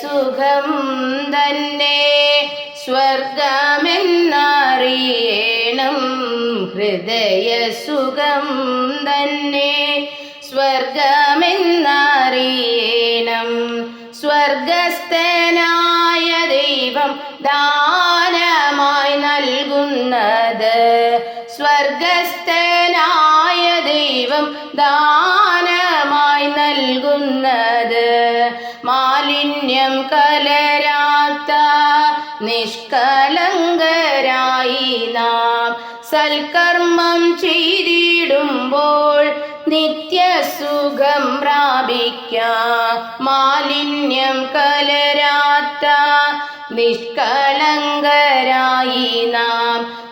സുഖം തന്നെ സ്വർഗമെന്നറിയണം. ഹൃദയ സുഖം തന്നെ സ്വർഗമെന്നറിയണം. സ്വർഗസ്ഥനായ ദൈവം ദാനമായി നൽകുന്നത് സ്വർഗസ്ഥനായ ദൈവം ദാനമായി നൽകുന്നത്. മാലിന്യം കലരാത്ത നിഷ്കളങ്കരായി നാം സൽക്കർമ്മം ചെയ്തിടുമ്പോൾ നിത്യസുഖം പ്രാപിക്കാം. മാലിന്യം കലരാത്ത നിഷ്കളങ്കരായി നാം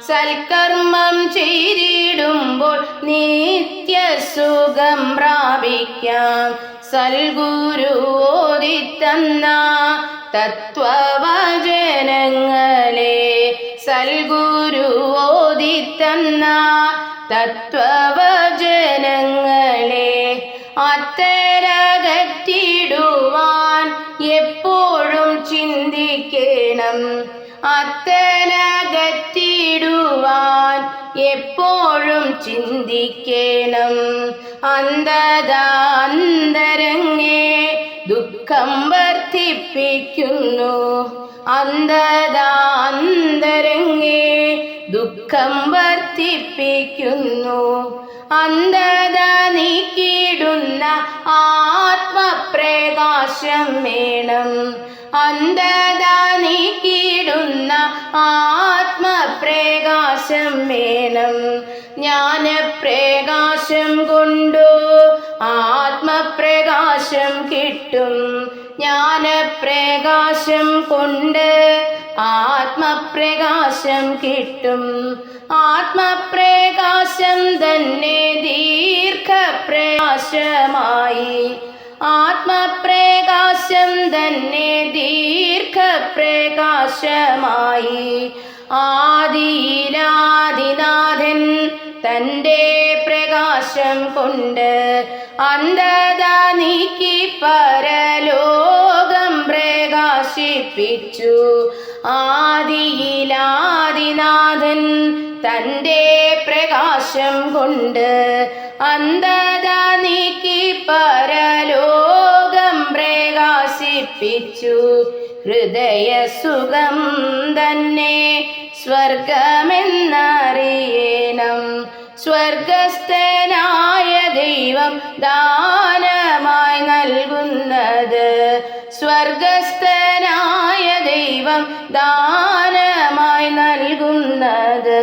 സൽക്കർമ്മം ചെയ്തിടുമ്പോൾ നിത്യസുഖം പ്രാപിക്കാം. സൽഗുരു ഓതിത്തന്ന തത്വവചനങ്ങളെ സൽഗുരു ഓതിത്തന്ന തത്വവചനങ്ങളെ അത്തരകറ്റിടുവാൻ എപ്പോഴും ചിന്തിക്കണം. അത്തരകറ്റിടുവാൻ എപ്പോഴും ചിന്തിക്കേണം. അന്ധത അന്തരങ്ങേ ദുഃഖം വർദ്ധിപ്പിക്കുന്നു. അന്ധത അന്തരങ്ങേ ദുഃഖം വർദ്ധിപ്പിക്കുന്നു. അന്ധത നീക്കിയിടുന്ന ആത്മപ്രകാശം വേണം. അന്ധത നീക്കിയിടുന്ന ആത്മപ്രകാശം വേണം. ജ്ഞാനപ്രകാശം കൊണ്ടു ആത്മപ്രകാശം കിട്ടും. ജ്ഞാനപ്രകാശം കൊണ്ട് ആത്മപ്രകാശം കിട്ടും. ആത്മപ്രകാശം തന്നെ ദീർഘപ്രകാശമായി. ആത്മപ്രകാശം തന്നെ ദീർഘപ്രകാശമായി. ആദിയിലാദിനാഥൻ തന്റെ പ്രകാശം കൊണ്ട് അന്ധത നീക്കി പരലോകം പ്രകാശിപ്പിച്ചു. ആദിയിലാദിനാഥൻ തന്റെ പ്രകാശം കൊണ്ട് അന്ധത നീക്കി പരലോകം പ്രകാശിപ്പിച്ചു ഹൃദയ സുഖം തന്നെ സ്വർഗമെന്നറിയണം. സ്വർഗസ്ഥനായ ദൈവം ദാനമായി നൽകുന്നത്. സ്വർഗസ്ഥനായ ദൈവം ദാനമായി നൽകുന്നത്.